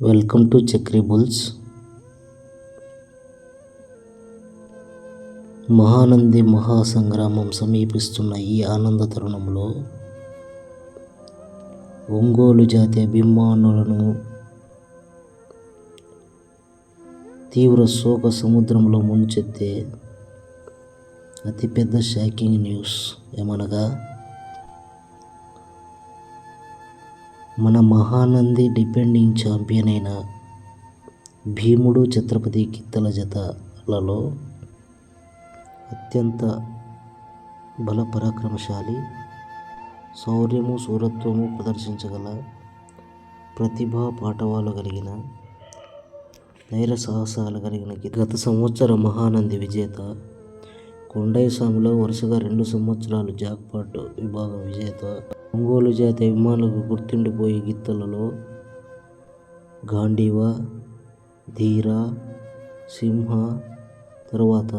Welcome to Chakri bulls Mahanandi మహాసంగ్రామం సమీపిస్తున్న ఈ ఆనంద తరుణంలో ఒంగోలు జాతి అభిమానులను తీవ్ర శోక సముద్రంలో ముంచెత్తే అతిపెద్ద షాకింగ్ న్యూస్ ఏమనగా మన మహానంది డిపెండింగ్ ఛాంపియన్ అయిన భీముడు ఛత్రపతి కిత్తల జతలలో అత్యంత బలపరాక్రమశాలి శౌర్యము శూరత్వము ప్రదర్శించగల ప్రతిభా పాఠవాలు కలిగిన ధైర్య సాహసాలు కలిగిన గత సంవత్సర మహానంది విజేత కొండైస్వామిలో వరుసగా రెండు సంవత్సరాలు జాక్పాట్ విభాగం విజేత ఒంగోలు జాతి అభిమానులకు గుర్తుండిపోయే గిత్తలలో గాంధీవ ధీర సింహ తరువాత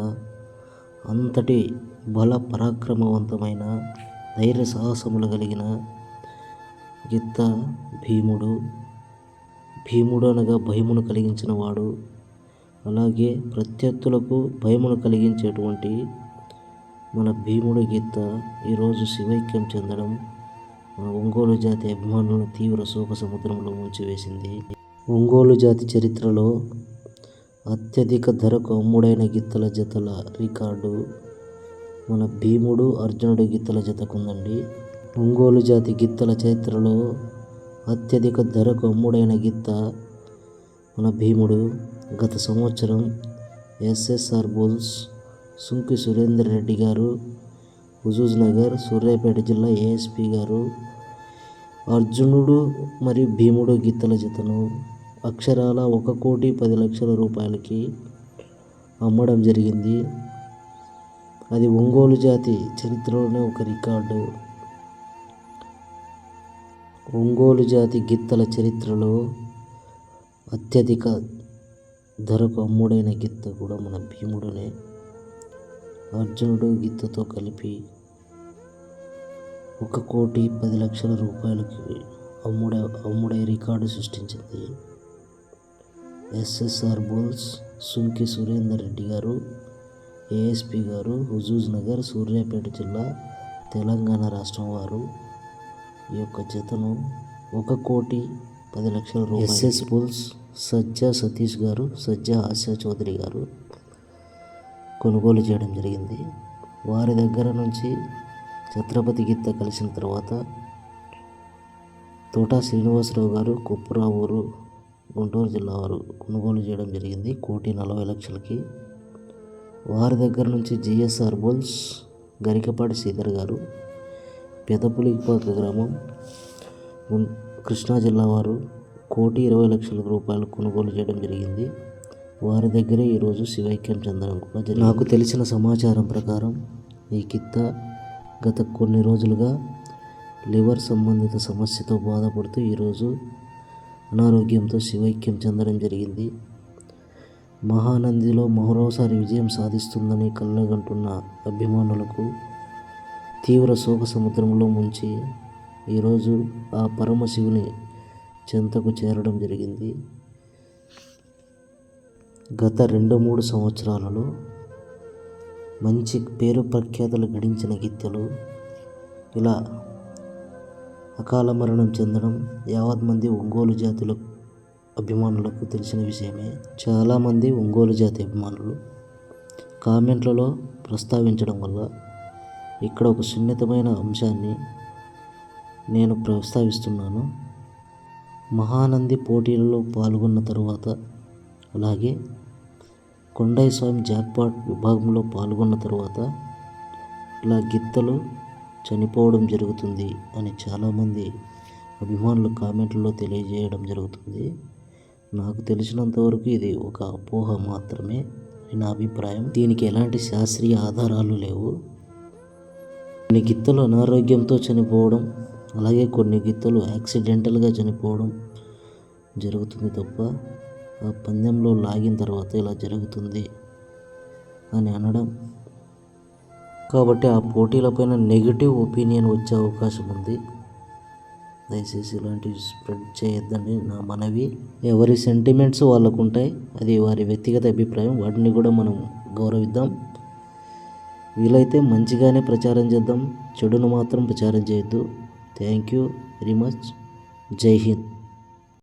అంతటి బల పరాక్రమవంతమైన ధైర్య సాహసములు కలిగిన గిత్త భీముడు. భీముడు అనగా భయమును కలిగించిన వాడు. అలాగే ప్రత్యర్థులకు భయమును కలిగించేటువంటి మన భీముడు గిత్త ఈరోజు శివైక్యం చెందడం ఒంగోలు జాతి అభిమానులను తీవ్ర శోక సముద్రంలో ముంచివేసింది. ఒంగోలు జాతి చరిత్రలో అత్యధిక ధరకు అమ్ముడైన గిత్తల జతల రికార్డు మన భీముడు అర్జునుడు గిత్తల జతకుందండి. ఒంగోలు జాతి గిత్తల చరిత్రలో అత్యధిక ధరకు అమ్ముడైన గిత్త మన భీముడు గత సంవత్సరం ఎస్ఎస్ఆర్ బుల్స్ సుంకి సురేందర్ రెడ్డి గారు హుజూజ్ నగర్ సూర్యాపేట జిల్లా ఏఎస్పి గారు అర్జునుడు మరియు భీముడు గీతల జతను అక్షరాల ఒక కోటి పది లక్షల రూపాయలకి అమ్మడం జరిగింది. అది ఒంగోలు జాతి చరిత్రలోనే ఒక రికార్డు. ఒంగోలు జాతి గిత్తల చరిత్రలో అత్యధిక ధరకు అమ్ముడైన గిత్త కూడా మన భీముడునే. అర్జునుడు గిత్తతో కలిపి ఒక కోటి పది లక్షల రూపాయలకి అమ్ముడే అమ్ముడే రికార్డు సృష్టించింది. ఎస్ఎస్ఆర్ బోల్స్ సుంకి సురేందర్ రెడ్డి గారు ఏఎస్పి గారు హుజూజ్ నగర్ సూర్యాపేట జిల్లా తెలంగాణ రాష్ట్రం వారు ఈ యొక్క జతను ఒక కోటి పది లక్షల రూపాయలు ఎస్ఎస్ బుల్స్ సజ్జా సతీష్ గారు సజ్జా ఆశా చౌదరి గారు కొనుగోలు చేయడం జరిగింది. వారి దగ్గర నుంచి ఛత్రపతి గీత కలిసిన తర్వాత తోటా శ్రీనివాసరావు గారు కుప్పరావూరు గుంటూరు జిల్లా వారు కొనుగోలు చేయడం జరిగింది. కోటి నలభై లక్షలకి. వారి దగ్గర నుంచి జిఎస్ఆర్ బోల్స్ గరికపాటి శ్రీధర్ గారు పెదపులిపాక గ్రామం కృష్ణా జిల్లా వారు కోటి ఇరవై లక్షల రూపాయలు కొనుగోలు చేయడం జరిగింది. వారి దగ్గరే ఈరోజు శివైక్యం చెందడం కూడా జరిగింది. నాకు తెలిసిన సమాచారం ప్రకారం ఈ కిత్త గత కొన్ని రోజులుగా లివర్ సంబంధిత సమస్యతో బాధపడుతూ ఈరోజు అనారోగ్యంతో శివైక్యం చెందడం జరిగింది. మహానందిలో మరోసారి విజయం సాధిస్తుందని కళ్ళగంటున్న అభిమానులకు తీవ్ర శోక సముద్రంలో ముంచి ఈరోజు ఆ పరమశివుని చెంతకు చేరడం జరిగింది. గత రెండు మూడు సంవత్సరాలలో మంచి పేరు ప్రఖ్యాతులు గడించిన గీత్యలు ఇలా అకాల మరణం చెందడం యావత్ మంది ఒంగోలు జాతుల అభిమానులకు తెలిసిన విషయమే. చాలామంది ఒంగోలు జాతి అభిమానులు కామెంట్లలో ప్రస్తావించడం వల్ల ఇక్కడ ఒక సున్నితమైన అంశాన్ని నేను ప్రస్తావిస్తున్నాను. మహానంది పోటీలలో పాల్గొన్న తరువాత అలాగే కొండయ్య స్వామి జాక్పాట్ విభాగంలో పాల్గొన్న తరువాత ఇలా గిత్తలు చనిపోవడం జరుగుతుంది అని చాలామంది అభిమానులు కామెంట్లలో తెలియజేయడం జరుగుతుంది. నాకు తెలిసినంతవరకు ఇది ఒక అపోహ మాత్రమే అని నా అభిప్రాయం. దీనికి ఎలాంటి శాస్త్రీయ ఆధారాలు లేవు. కొన్ని గిత్తలు అనారోగ్యంతో చనిపోవడం అలాగే కొన్ని గిత్తలు యాక్సిడెంటల్గా చనిపోవడం జరుగుతుంది తప్ప ఆ పందెంలో లాగిన తర్వాత ఇలా జరుగుతుంది అని అనడం. కాబట్టి ఆ పోటీలపైన నెగిటివ్ ఒపీనియన్ వచ్చే అవకాశం ఉంది. దయచేసి ఇలాంటివి స్ప్రెడ్ చేయొద్దని నా మనవి ఎవరి సెంటిమెంట్స్ వాళ్ళకు ఉంటాయి అది వారి వ్యక్తిగత అభిప్రాయం వాటిని కూడా మనం గౌరవిద్దాం. వీలైతే మంచిగానే ప్రచారం చేద్దాం. చెడును మాత్రం ప్రచారం చేయొద్దు. థ్యాంక్ యూ వెరీ మచ్ జై హింద్.